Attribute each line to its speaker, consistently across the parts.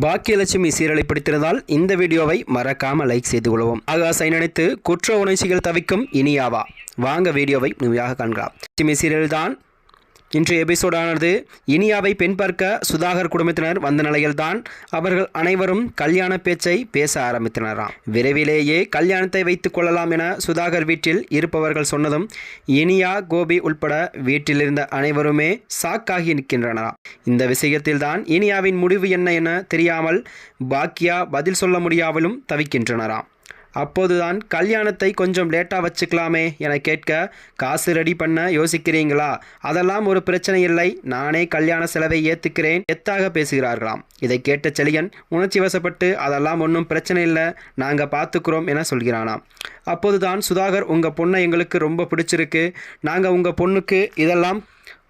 Speaker 1: பாக்கியலட்சுமி சீரலை பிடித்திருந்தால் இந்த வீடியோவை மறக்காம லைக் செய்து கொள்வோம் ஆகாசை நினைத்து குற்ற உணர்ச்சிகள் தவிக்கும் இனியாவா? வாங்க வீடியோவை முழுமையாக காண்கலாம். லட்சுமி சீரியல் தான் இன்றைய எபிசோடானது இனியாவை பெண் பார்க்க சுதாகர் குடும்பத்தினர் வந்த நிலையில்தான் அவர்கள் அனைவரும் கல்யாண பேச்சை பேச ஆரம்பித்தனராம். விரைவிலேயே கல்யாணத்தை வைத்துக் கொள்ளலாம் என சுதாகர் வீட்டில் இருப்பவர்கள் சொன்னதும் இனியா கோபி உள்பட வீட்டில் இருந்த அனைவருமே சாக்காகி நிற்கின்றனராம் இந்த விஷயத்தில்தான் இனியாவின் முடிவு என்ன என தெரியாமல் பாக்கியா பதில் சொல்ல முடியாமலும் தவிக்கின்றனராம். அப்போதுதான் கல்யாணத்தை கொஞ்சம் லேட்டாக வச்சுக்கலாமே என கேட்க காசு ரெடி பண்ண யோசிக்கிறீங்களா? அதெல்லாம் ஒரு பிரச்சனை இல்லை. நானே கல்யாண செலவை ஏற்றுக்கிறேன் எத்தாக பேசுகிறார்களாம். இதை கேட்ட செழியன் உணர்ச்சி வசப்பட்டு அதெல்லாம் ஒன்றும் பிரச்சனை இல்லை. நாங்கள் பார்த்துக்கிறோம் என சொல்கிறானாம். அப்போதுதான் சுதாகர் உங்கள் பொண்ணை எங்களுக்கு ரொம்ப பிடிச்சிருக்கு. நாங்கள் உங்கள் பொண்ணுக்கு இதெல்லாம்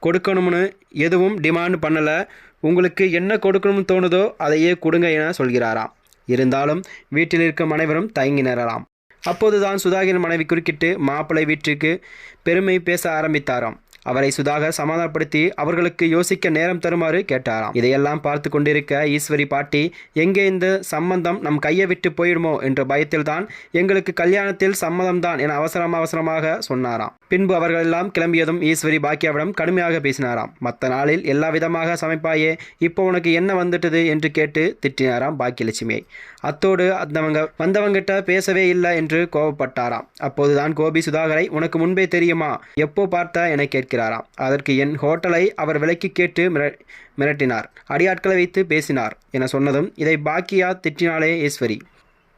Speaker 1: கொடுக்கணும்னு எதுவும் டிமாண்ட் பண்ணலை. உங்களுக்கு என்ன கொடுக்கணும்னு தோணுதோ அதையே கொடுங்க என சொல்கிறாராம். இருந்தாலும் வீட்டில் இருக்கும் அனைவரும் தயங்கினரலாம். அப்போதுதான் சுதாகரின் மனைவி குறுக்கிட்டு மாப்பிள்ளை வீட்டிற்கு பெருமை பேச ஆரம்பித்தாராம். அவரை சுதாகர் சமாதானப்படுத்தி அவர்களுக்கு யோசிக்க நேரம் தருமாறு கேட்டாராம். இதையெல்லாம் பார்த்து கொண்டிருக்க ஈஸ்வரி பாட்டி எங்கே இந்த சம்பந்தம்? நம் கையை விட்டு போயிடுமோ? என்ற பயத்தில்தான் எங்களுக்கு கல்யாணத்தில் சம்மதம்தான் என அவசரம் அவசரமாக சொன்னாராம். பின்பு அவர்கள் எல்லாம் கிளம்பியதும் ஈஸ்வரி பாக்கியாவிடம் கடுமையாக பேசினாராம். மற்ற நாளில் எல்லா விதமாக சமைப்பாயே இப்போ உனக்கு என்ன வந்துட்டது? என்று கேட்டு திட்டினாராம் பாக்கியலட்சுமியை. அத்தோடு அந்தவங்க வந்தவங்கிட்ட பேசவே இல்லை என்று கோபப்பட்டாராம். அப்போதுதான் கோபி சுதாகரை உனக்கு முன்பே தெரியுமா? எப்போ பார்த்த? என கேட்கிறாராம் அதற்கு என் ஹோட்டலை அவர் விலைக்கு கேட்டு மிர மிரட்டினார். அடியாட்களை வைத்து பேசினார் என சொன்னதும் இதை பாக்கியா திட்டினாலே ஈஸ்வரி.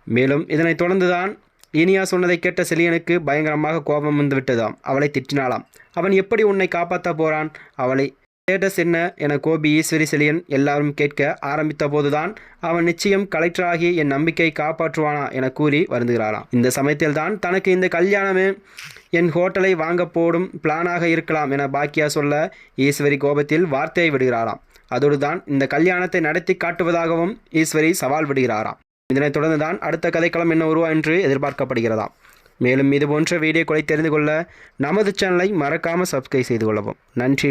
Speaker 1: மேலும் இதனைத் தொடர்ந்துதான் இனியா சொன்னதை கேட்ட செலியனுக்கு பயங்கரமாக கோபம் வந்து விட்டதாம் அவளை திட்டினாளாம். அவன் எப்படி உன்னை காப்பாற்ற போறான்? அவளை ஸ்டேட்டஸ் என்ன என கோபி ஈஸ்வரி செலியன் எல்லாரும் கேட்க ஆரம்பித்த போதுதான் அவன் நிச்சயம் கலெக்டராகி என் நம்பிக்கை காப்பாற்றுவானா என கூறி வருந்துகிறாராம் இந்த சமயத்தில்தான் தனக்கு இந்த கல்யாணமே என் ஹோட்டலை வாங்க போடும் பிளானாக இருக்கலாம் என பாக்கியா சொல்ல ஈஸ்வரி கோபத்தில் வார்த்தையை விடுகிறாராம் அதோடு தான் இந்த கல்யாணத்தை நடத்தி காட்டுவதாகவும் ஈஸ்வரி சவால் விடுகிறாராம் இதனைத் தொடர்ந்து தான் அடுத்த கதைக்களம் என்ன உருவா என்று எதிர்பார்க்கப்படுகிறதாம். மேலும் இது போன்ற வீடியோக்களை தெரிந்து கொள்ள நமது சேனலை மறக்காமல் சப்ஸ்கிரைப் செய்து கொள்ளவும். நன்றி